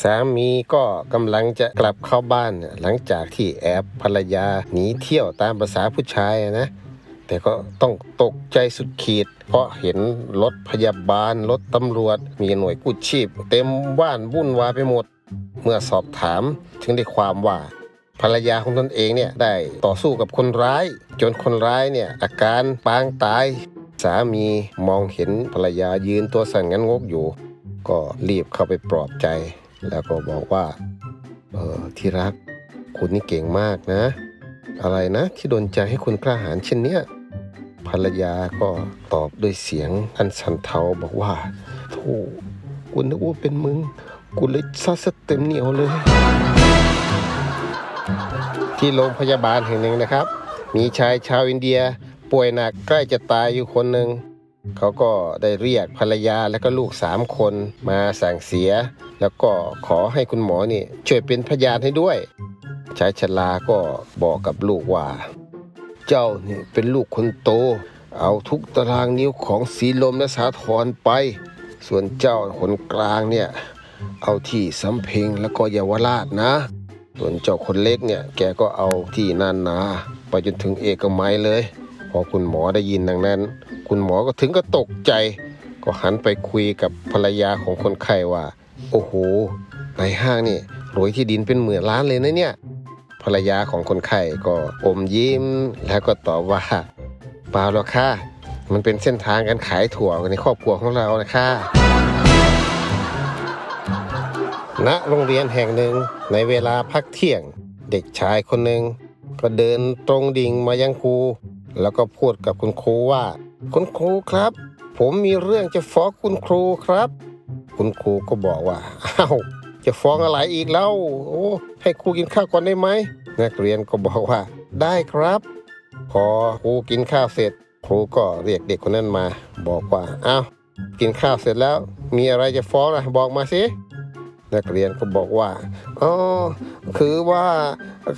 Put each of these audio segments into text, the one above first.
สามีก็กำลังจะกลับเข้าบ้าน หลังจากที่แอบภรรยาหนีเที่ยวตามภาษาผู้ชายนะ แต่ก็ต้องตกใจสุดขีด เพราะเห็นรถพยาบาลรถตำรวจ มีหน่วยกู้ชีพ เต็มบ้านวุ่นวายไปหมด เมื่อสอบถามถึงได้ความว่าภรรยาของตนเองเนี่ยได้ต่อสู้กับคนร้าย จนคนร้ายเนี่ยอาการปางตาย สามีมองเห็นภรรยายืนตัวสั่นงันงกอยู่ ก็รีบเข้าไปปลอบใจ แล้วก็บอกว่า เออที่รัก คุณนี่เก่งมากนะ อะไรนะที่โดนใจให้คุณกล้าหาญเช่นเนี้ยภรรยาก็ตอบด้วยเสียงอันสั่นเทาบอกว่าโธ่กูนึกว่าเป็นมึง กูเลยซัสเต็มเหนียวเลย ที่โรงพยาบาลแห่งหนึ่งนะครับ มีชายชาวอินเดีย ป่วยหนักใกล้จะตายอยู่คนหนึ่งเขาก็ได้เรียกภรรยาและก็ลูกสามคนมาสั่งเสีย แล้วก็ขอให้คุณหมอนี่ช่วยเป็นพยานให้ด้วยชายชราก็บอกกับลูกว่า เจ้านี่เป็นลูกคนโต เอาทุกตารางนิ้วของสีลมและสาธรไป ส่วนเจ้าคนกลางเนี่ยเอาที่สำเพ็งแล้วก็เยาวราชนะ ส่วนเจ้าคนเล็กเนี่ยแกก็เอาที่นานนา ไปจนถึงเอกมัยเลย อคุณหมอได้ยินดังนั้น คุณหมอก็ถึงก็ตกใจ ก็หันไปคุยกับภรรยาของคนไข้ว่า โอ้โหในห้างนี่รวยที่ดินเป็นหมื่นล้านเลยนะเนี่ย ภรรยาของคนไข้ก็อมยิ้ม แล้วก็ตอบว่าเปล่าหรอกค่ะ มันเป็นเส้นทางการขายถั่วในครอบครัวของเรานะคะณโรงเรียนแห่งหนึ่งในเวลาพักเที่ยง เด็กชายคนหนึ่งก็เดินตรงดิ่งมายังครู แล้วก็พูดกับคุณครูว่า คุณครูครับ ผมมีเรื่องจะฟ้องคุณครูครับ คุณครูก็บอกว่าอ้าวจะฟ้องอะไรอีกแล้วโอ้ให้ครูกินข้าวก่อนได้ไหมนักเรียนก็บอกว่า ได้ครับ พอครูกินข้าวเสร็จ ครูก็เรียกเด็กคนนั้นมา บอกว่าอ้าวกินข้าวเสร็จแล้ว มีอะไรจะฟ้องนะบอกมาสิ นักเรียนก็บอกว่าอ๋อคือว่า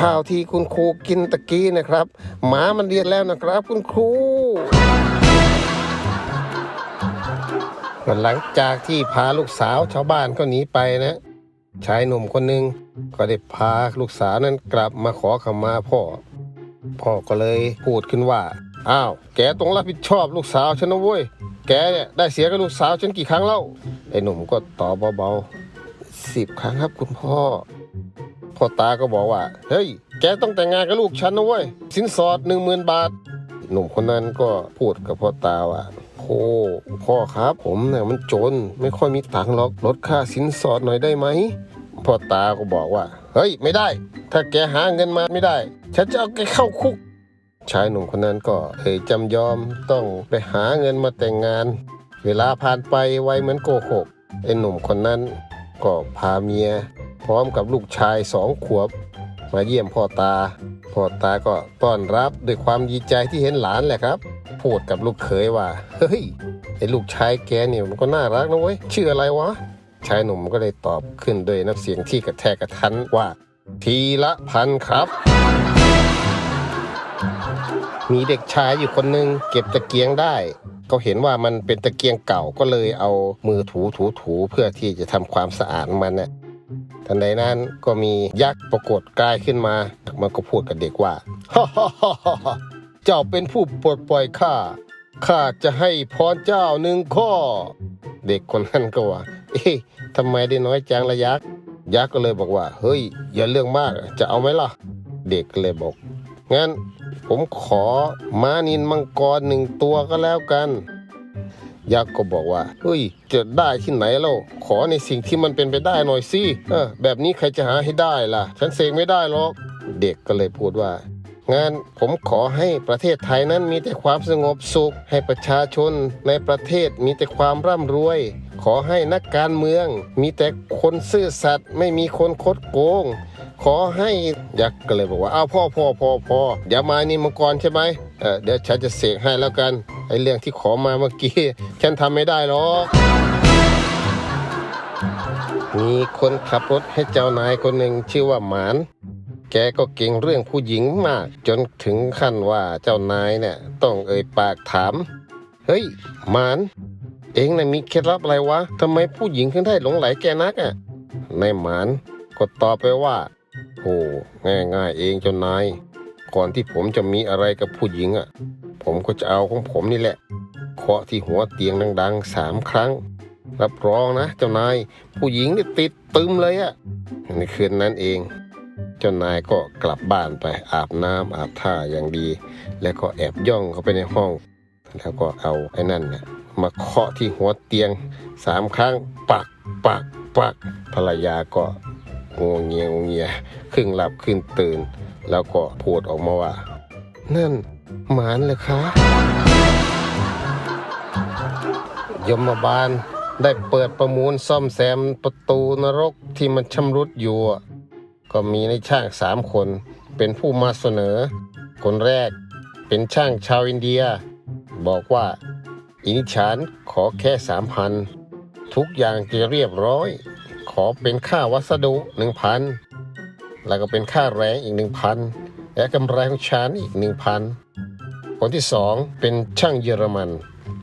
ข้าวที่คุณครูกินตะกี้นะครับ หมามันเรียนแล้วนะครับ คุณครูหลังจากที่พาลูกสาวชาวบ้านก็หนีไปนะชายหนุ่มคนหนึ่งก็ได้พาลูกสาวนั้นกลับมาขอขมาพ่อ พ่อก็เลยพูดขึ้นว่า อ้าว แกต้องรับผิดชอบลูกสาวฉันนะเว้ย แกเนี่ยได้เสียกับลูกสาวฉันกี่ครั้งแล้วไอ้หนุ่มก็ตอบเบา สิบครั้งครับคุณพ่อ พ่อตาก็บอกว่า เฮ้ย แกต้องแต่งงานกับลูกฉันนะเว้ย สินสอดหนึ่งหมื่นบาท หนุ่มคนนั้นก็พูดกับพ่อตาว่าโอ้พ่อครับผมเนี่ยมันจนไม่ค่อยมีตังค์หรอกลดค่าสินสอดหน่อยได้ไหมพ่อตาก็บอกว่า เฮ้ย ไม่ได้ ถ้าแกหาเงินมาไม่ได้ ฉันจะเอาแกเข้าคุก ชายหนุ่มคนนั้นก็เอ่ยจำยอมต้องไปหาเงินมาแต่งงาน เวลาผ่านไปไวเหมือนโกหกไอ้หนุ่มคนนั้น ก็พาเมีย พร้อมกับลูกชายสองขวบ มาเยี่ยมพ่อตา พ่อตาก็ต้อนรับด้วยความดีใจที่เห็นหลานแหละครับ พูดกับลูกเขยว่า เฮ้ยไอ้ลูกชายแกเนี่ยมันก็น่ารักนะเว้ยชื่ออะไรวะชายหนุ่มก็เลยตอบขึ้นด้วยน้ำเสียงที่กระแทกกระทันว่า ทีละพันครับ มีเด็กชายอยู่คนหนึ่งเก็บตะเกียงได้ ก็เห็นว่ามันเป็นตะเกียงเก่าก็เลยเอามือถูถูถูเพื่อที่จะทำความสะอาดมันน่ะทันใดนั้นก็มียักษ์ปรากฏกายขึ้นมา มันก็พูดกับเด็กว่าเจ้าเป็นผู้ปลดปล่อยข้าข้าจะให้พรเจ้าหนึ่งข้อ เด็กคนนั้นก็ว่า เอ๊ะทำไมได้น้อยจังละยักษ์ยักษ์ก็เลยบอกว่า เฮ้ย อย่าเรื่องมากจะเอาไหมล่ะ เด็กก็เลยบอกงั้น ผมขอม้านินมังกรหนึ่งตัวก็แล้วกัน ยักษ์ก็บอกว่าเฮ้ยจะได้ที่ไหนเล่าขอในสิ่งที่มันเป็นไปได้หน่อยสิเออแบบนี้ใครจะหาให้ได้ล่ะ ฉันเสกไม่ได้หรอกเด็กก็เลยพูดว่างานผมขอให้ประเทศไทยนั้นมีแต่ความสงบสุข ให้ประชาชนในประเทศมีแต่ความร่ำรวย ขอให้นักการเมือง มีแต่คนซื่อสัตย์ไม่มีคนคดโกง ขอให้ยักษ์ก็เลยบอกว่าอ้าวพ่อพ่อพ่อพ่อเดี๋ยวมานี่มังกรใช่ไหมเออเดี๋ยวฉันจะเสกให้แล้วกันไอ้เรื่องที่ขอมาเมื่อกี้ฉันทำไม่ได้หรอกมีคนขับรถให้เจ้านายคนหนึ่งชื่อว่าหมาน แกก็เก่งเรื่องผู้หญิงมาก จนถึงขั้นว่าเจ้านายเนี่ยต้องเอ่ยปากถาม เฮ้ยหมาน เองน่ะมีเคล็ดลับอะไรวะทำไมผู้หญิงถึงได้หลงไหลแกนักอะนายหมานก็ตอบไปว่า โอ้ง่ายๆเองเจ้านาย ก่อนที่ผมจะมีอะไรกับผู้หญิงอะ ผมก็จะเอาของผมนี่แหละ เคาะที่หัวเตียงดังๆสามครั้ง รับรองนะ เจ้านาย ผู้หญิงนี่ติดตึมเลยอะในคืนนั้นเอง เจ้านายก็กลับบ้านไปอาบน้ำอาบท่าอย่างดี แล้วก็แอบย่องเข้าไปในห้อง แล้วก็เอาไอ้นั่นนะมาเคาะที่หัวเตียงสามครั้งปักปักปักภรรยาก็ งวงเงียงวงเงียครึ่งหลับครึ่งตื่น แล้วก็พูดออกมาว่า นั่นหมานเลยคะยมบาลได้เปิดประมูลซ่อมแซมประตูนรกที่มันชำรุดอยู่ ก็มีในช่างสามคน เป็นผู้มาเสนอ คนแรกเป็นช่างชาวอินเดีย บอกว่า อินิชานขอแค่สามพันทุกอย่างจะเรียบร้อย ขอเป็นค่าวัสดุหนึ่งพันแล้วก็เป็นค่าแรงอีกหนึ่งพันและกำไรของฉันอีกหนึ่งพันคนที่สองเป็นช่างเยอรมัน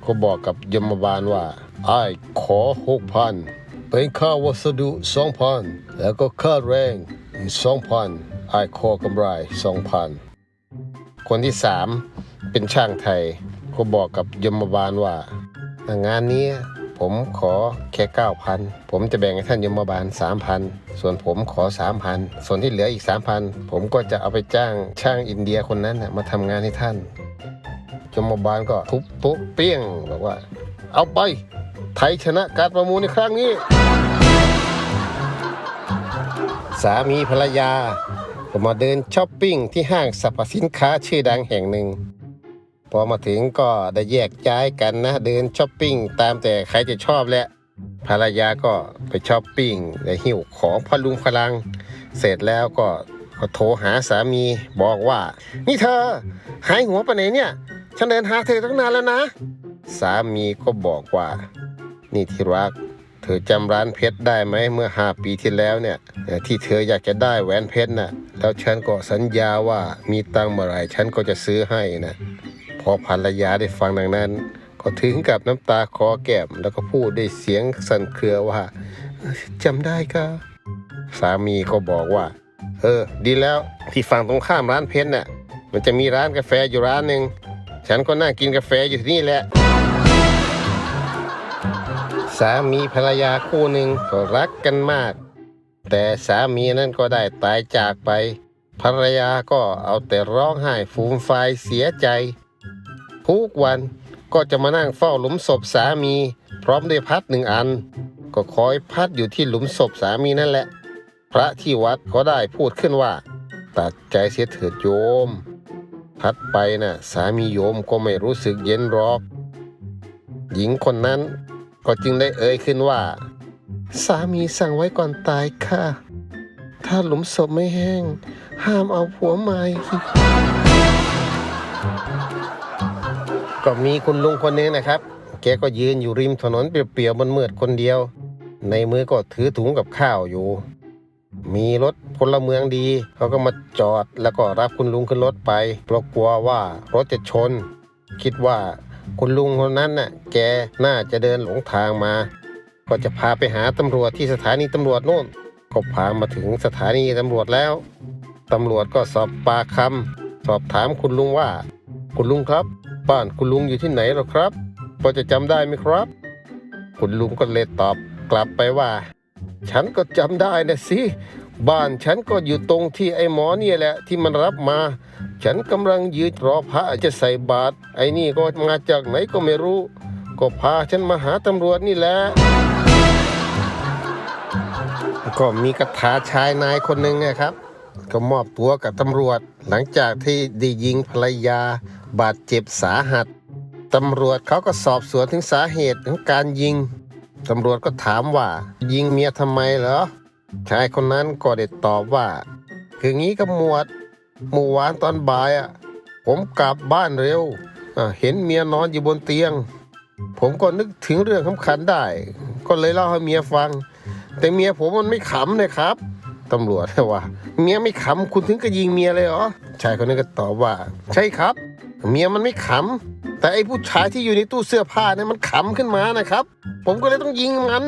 เขาบอกกับยมบาลว่าไอ้ขอหกพันเป็นค่าวัสดุสองพันแล้วก็ค่าแรงอีกสองพันไอ้ขอกำไรสองพันคนที่สามเป็นช่างไทยก็บอกกับยมบาลว่างานนี้ ผมขอแค่เก้าพันผมจะแบ่งให้ท่านยมบาลสามพันส่วนผมขอสามพันส่วนที่เหลืออีกสามพันผมก็จะเอาไปจ้างช่างอินเดียคนนั้นนะมาทำงานให้ท่านยมบาลก็ทุบโป๊ะเปี้ยงบอกว่า เอาไป ไทยชนะการประมูลในครั้งนี้ สามีภรรยาก็มาเดินช้อปปิ้งที่ห้างสรรพสินค้าชื่อดังแห่งหนึ่ง พอมาถึงก็ได้แยกย้ายกันนะ เดินช้อปปิ้งตามแต่ใครจะชอบแหละภรรยาก็ไปช้อปปิ้งได้หิ้วของพลุงพลัง เสร็จแล้วก็ก็โทรหาสามีบอกว่า นี่เธอ หายหัวไปไหนเนี่ย ฉันเดินหาเธอตั้งนานแล้วนะ สามีก็บอกว่า นี่ที่รัก เธอจำร้านเพชรได้ไหมเมื่อห้าปีที่แล้วเนี่ยที่เธออยากจะได้แหวนเพชรน่ะแล้วฉันก็สัญญาว่ามีตังค์เมื่อไรฉันก็จะซื้อให้นะ พอภรรยาได้ฟังดังนั้น ก็ถึงกับน้ำตาคอแก้มแล้วก็พูดด้วยเสียงสั่นเครือว่าจำได้ค่ะสามีก็บอกว่า เออ ดีแล้วที่ฝั่งตรงข้ามร้านเพชรน่ะ มันจะมีร้านกาแฟอยู่ร้านหนึ่งฉันก็นั่งกินกาแฟอยู่ที่นี่แหละ สามีภรรยาคู่หนึ่งก็รักกันมาก แต่สามีนั้นก็ได้ตายจากไป ภรรยาก็เอาแต่ร้องไห้ฟูมฟายเสียใจ ทุกวันก็จะมานั่งเฝ้าหลุมศพสามี พร้อมด้วยพัดหนึ่งอัน ก็คอยพัดอยู่ที่หลุมศพสามีนั่นแหละ พระที่วัดก็ได้พูดขึ้นว่า ตัดใจเสียเถิดโยม พัดไปน่ะสามีโยมก็ไม่รู้สึกเย็นหรอก หญิงคนนั้นก็จึงได้เอ่ยขึ้นว่า สามีสั่งไว้ก่อนตายค่ะ ถ้าหลุมศพไม่แห้ง ห้ามเอาผัวใหม่ ก็มีคุณลุงคนนึงนะครับ แกก็ยืนอยู่ริมถนนเปียวๆมืดคนเดียว ในมือก็ถือถุงกับข้าวอยู่ มีรถพลเมืองดี เขาก็มาจอดแล้วก็รับคุณลุงขึ้นรถไปเพราะกลัวว่ารถจะชน คิดว่าคุณลุงคนนั้นน่ะ แกน่าจะเดินหลงทางมา ก็จะพาไปหาตำรวจที่สถานีตำรวจโน่น ก็พามาถึงสถานีตำรวจแล้ว ตำรวจก็สอบปากคำสอบถามคุณลุงว่า คุณลุงครับ บ้านคุณลุงอยู่ที่ไหนหรอครับพอจะจำได้ไหมครับ คุณลุงก็เลยตอบกลับไปว่า ฉันก็จำได้นะสิ บ้านฉันก็อยู่ตรงที่ไอ้หมอเนี่ยแหละที่มันรับมา ฉันกำลังยืนรอพระจะใส่บาตรไอ้นี่ก็มาจากไหนก็ไม่รู้ ก็พาฉันมาหาตำรวจนี่แหละก็มีกระถาชายนายคนหนึ่งนะครับ ก็มอบตัวกับตำรวจ หลังจากที่ได้ยิงภรรยา บาดเจ็บสาหัสตำรวจเขาก็สอบสวนถึงสาเหตุของการยิงตำรวจก็ถามว่า ยิงเมียทำไมเหรอชายคนนั้นก็ได้ตอบว่า คืองี้กับหมวดเมื่อวานตอนบ่ายอะผมกลับบ้านเร็วเห็นเมียนอนอยู่บนเตียง ผมก็นึกถึงเรื่องสำคัญได้ ก็เลยเล่าให้เมียฟัง แต่เมียผมมันไม่ขำเลยครับ ตำรวจว่า เมียไม่ขำคุณถึงก็ยิงเมียเลยเหรอชายคนนั้นก็ตอบว่า ใช่ครับ เมียมันไม่ขำแต่ไอ้ผู้ชายที่อยู่ในตู้เสื้อผ้าเนี่ยมันขำขึ้นมานะครับ ผมก็เลยต้องยิงมัน